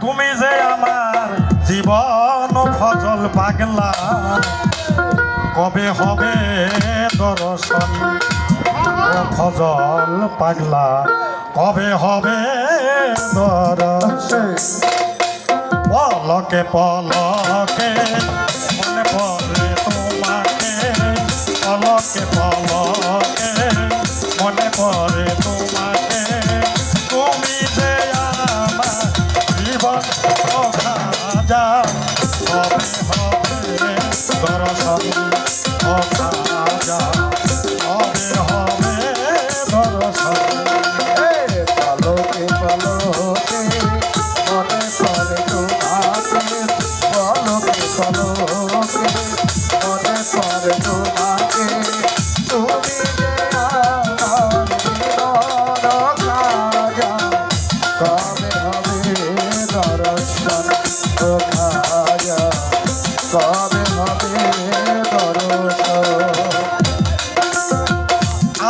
তুমি যে আমার জীবন ফজল পাগলা, কবে হবে দর্শন? ফজল পাগলা, কবে হবে দর্শন? পলকে পলকে Bara Sahib.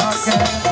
লাগে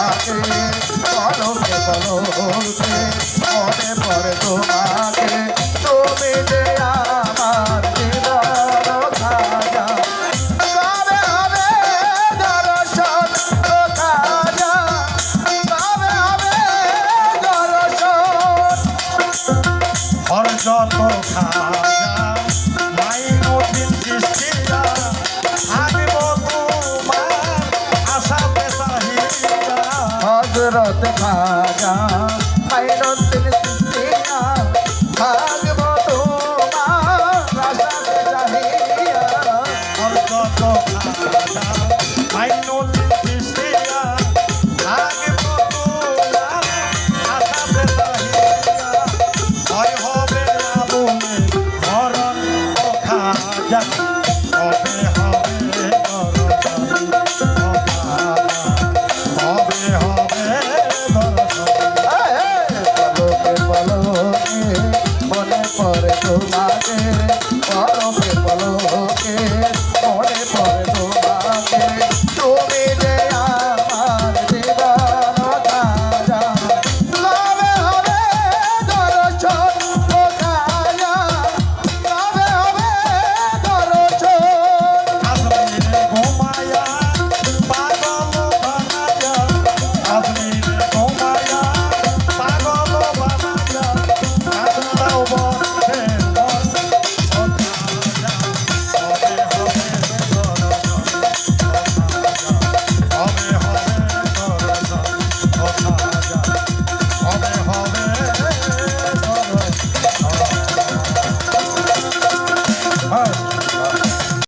তোমাকে পলকে পলকে মনে পড়ে তোমাকে তুমি যে